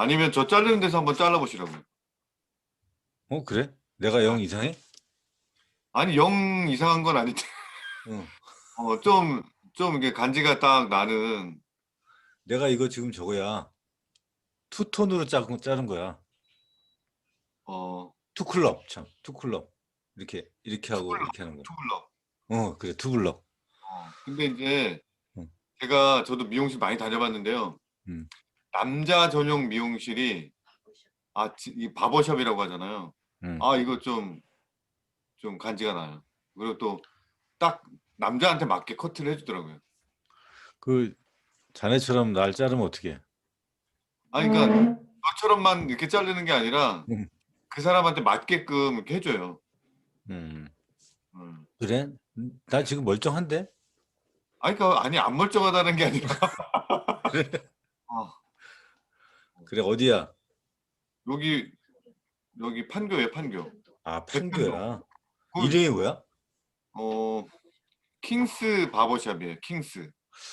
아니면 저 자르는 데서 한번 잘라보시라고요. 어 그래? 내가 영 이상해? 아니 영 이상한 건 아닌데 어. 어, 좀, 좀 이게 간지가 딱 나는 내가 이거 지금 저거야. 투톤으로 자른, 자른 거야. 어, 투클럽 참 투클럽 이렇게 이렇게 하고 투클럽. 이렇게 하는 거. 투블럭. 어 그래 투블럭. 어, 근데 이제 응. 제가 저도 미용실 많이 다녀봤는데요. 음. 남자 전용 미용실이 아, 지- 이 바버샵이라고 하잖아요. 음. 아, 이거 좀, 좀 간지가 나요. 그리고 또 딱 남자한테 맞게 커트를 해주더라고요. 그 자네처럼 날 자르면 어떻게? 아니, 그러니까 저처럼만 이렇게 자르는 게 아니라 음. 그 사람한테 맞게끔 이렇게 해줘요. 음 음. 그래? 음, 나 지금 멀쩡한데? 아니, 그러니까 아니 안 멀쩡하다는 게 아니라 어, 그래 어디야? 여기 여기 판교에 판교. 아 판교야. 그- 이름이 뭐야? 어 킹스 바버샵이에요. 킹스.